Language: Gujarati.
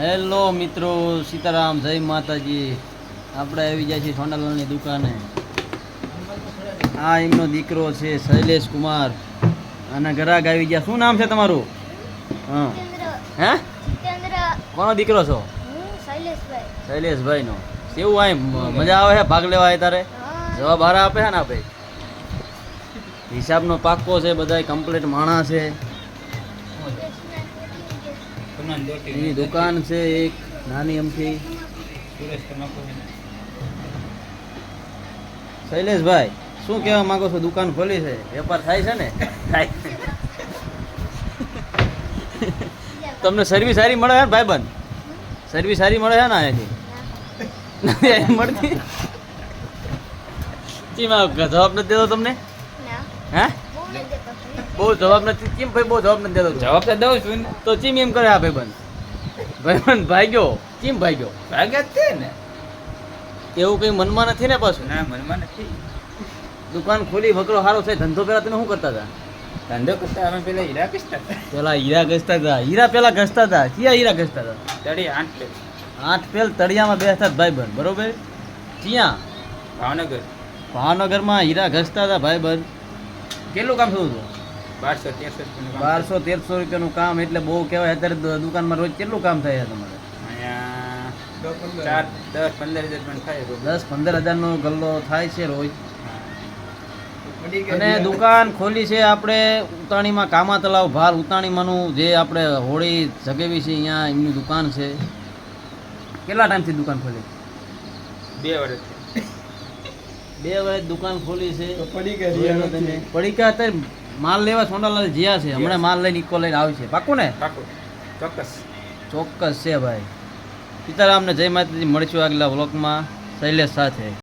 હેલો મિત્રો સીતારામ જય માતાજી. આપણે આવી જાય છે સોનાલાલની દુકાને. આ એમનો દીકરો છે શૈલેષ કુમાર. અને ગ્રાહક આવી ગયા. શું નામ છે તમારું? હા. હે? કોનો દીકરો છો? શૈલેષભાઈનો. કેવું આય મજા આવે છે ભાગ લેવા તારે જવાબ હારા આપે છે ને આપે? હિસાબનો પાક્કો છે બધાય કમ્પ્લીટ માણસ છે. એની દુકાન છે એક નાની અમથી. શૈલેષભાઈ શું કહેવા માંગો છો? દુકાન ખોલી છે. વેપાર થાય છે ને? થાય. તમને સર્વિસ સારી મળે છે ભાઈ બન સર્વિસ સારી મળે છે ને અહીંયાથી? મળતી? ચીમાં જવાબ નથી દેતો તમને? હે? બહુ જવાબ નથી. કેમ ભાઈ બહુ જવાબ નથી દેતો. જવાબ તો દઉં છું તો ચીમ એમ કરે આ ભાઈબંધ. ભાઈબંધ ભાગ્યો. ચીમ ભાગ્યો. ભાગ્યા જ તે ને. એવું કઈ મનમાં નથી ને પાછું? ના મનમાં નથી. દુકાન ખોલી વકરો સારો છે ધંધો પેલા તમે શું કરતા હતા? ધંધો કરતા અમે પેલા હીરા ઘસતા હતા. પેલા હીરા ઘસતા હતા. હીરા પેલા ઘસતા હતા. ક્યાં હીરા ઘસતા હતા? તળી આઠ પેલ. આઠ પેલ તળિયામાં બેસતા હતા ભાઈબંધ. બરોબર? ક્યાં? ભાવનગર. ભાવનગરમાં હીરા ઘસતા હતા ભાઈ ભાઈબંધ. કેટલું કામ થયું હતું? બારસો તેરસો રૂપિયાનું કામ. એટલે બહુ કહેવાય. અત્યારે દુકાનમાં રોજ કેટલું કામ થાય તમારે? ચાર દસ પંદર હજાર દસ પંદર હજારનો ગલ્લો થાય છે રોજ. અને દુકાન ખોલી છે આપણે ઉતાણીમાં કામા તલાવ ભાર ઉતાણીમાંનું જે આપણે હોળી જગેવી છે અહીંયા એમની દુકાન છે. કેટલા ટાઈમથી દુકાન ખોલી? બે વર્ષ બે વર્ષ દુકાન ખોલી છે. તમે. પડીકા અત્યારે માલ લેવા સોનાલાલ જ્યાં છે હમણાં માલ લઈને ઇકો લઈને આવશે પાકું ને? પાકું. ચોક્કસ. ચોક્કસ છે ભાઈ. સીતારામને જય માતાજી મળીશું આગલા બ્લોકમાં શૈલેષ સાથે.